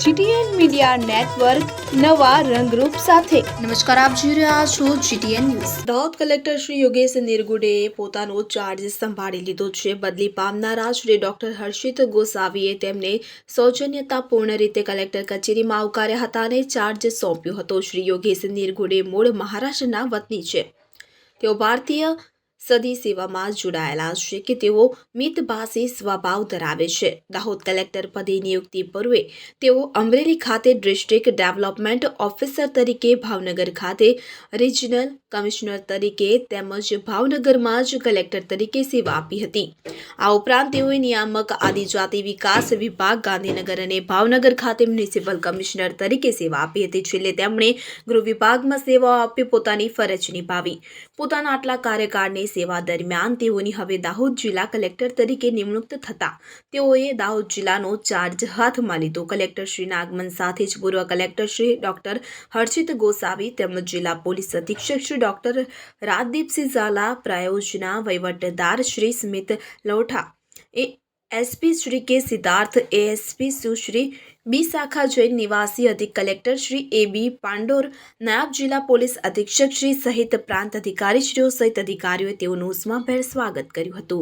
GTN media network નવા રંગરૂપ સાથે. નમસ્કાર આપ જોઈ રહ્યા છો GTN news. Dahod collector Shri Yogesh Nirgude પોતાનો ચાર્જ સંભાળી લીધો છે. બદલી પામનારા શ્રી ડોક્ટર હર્ષિત ગોસાવીએ તેમને સૌજન્યતાપૂર્ણ રીતે કલેક્ટર કચેરીમાં આવકાર્યા હતા અને ચાર્જ સોંપ્યો હતો. શ્રી યોગેશ નિરગુડે મૂળ મહારાષ્ટ્રના વતની છે. તેઓ ભારતીય સદી સેવામાં જોડાયેલા છે કે તેઓ મિતભાષી સ્વભાવ ધરાવે છે. દાહોદ કલેક્ટર પદે નિયુક્તિ પૂર્વે તેઓ અમરેલી ખાતે ડિસ્ટ્રિક્ટ ડેવલપમેન્ટ ઓફિસર તરીકે ભાવનગર ખાતે રિજનલ કમિશનર તરીકે તેમજ ભાવનગરમાં જ કલેક્ટર તરીકે સેવા આપી હતી. આ ઉપરાંત તેઓએ નિયામક આદિજાતિ વિકાસ વિભાગ, ગાંધીનગર અને ભાવનગર ખાતે મ્યુનિસિપલ કમિશનર તરીકે સેવા આપી હતી. છેલ્લે તેમણે ગૃહ વિભાગમાં સેવાઓ આપી પોતાની ફરજ નિભાવી. પોતાના આટલા કાર્યકાળની સેવા દરમિયાન તેઓની હવે દાહોદ જિલ્લા કલેક્ટર તરીકે નિમણૂક થતા તેઓએ દાહોદ જિલ્લાનો ચાર્જ હાથમાં લીધો કલેક્ટર શ્રીના આગમન સાથે જ પૂર્વ કલેક્ટર શ્રી ડોક્ટર હર્ષિત ગોસાવી તેમજ જિલ્લા પોલીસ અધિક્ષક શ્રી ડોક્ટર રાજદીપસિંહ ઝાલા, પ્રાયોજના વહીવટદાર શ્રી સ્મિત લોઠા એ SP Shri K Siddharth ASP Sushri બી શાખા જૈન નિવાસી અધિક collector Shri, A B Pandor, નાયબ જિલ્લા પોલીસ અધિક્ષક શ્રી સહિત પ્રાંત અધિકારીશ્રીઓ સહિત અધિકારીઓએ તેઓનું ઉષ્માભેર સ્વાગત કર્યું હતું.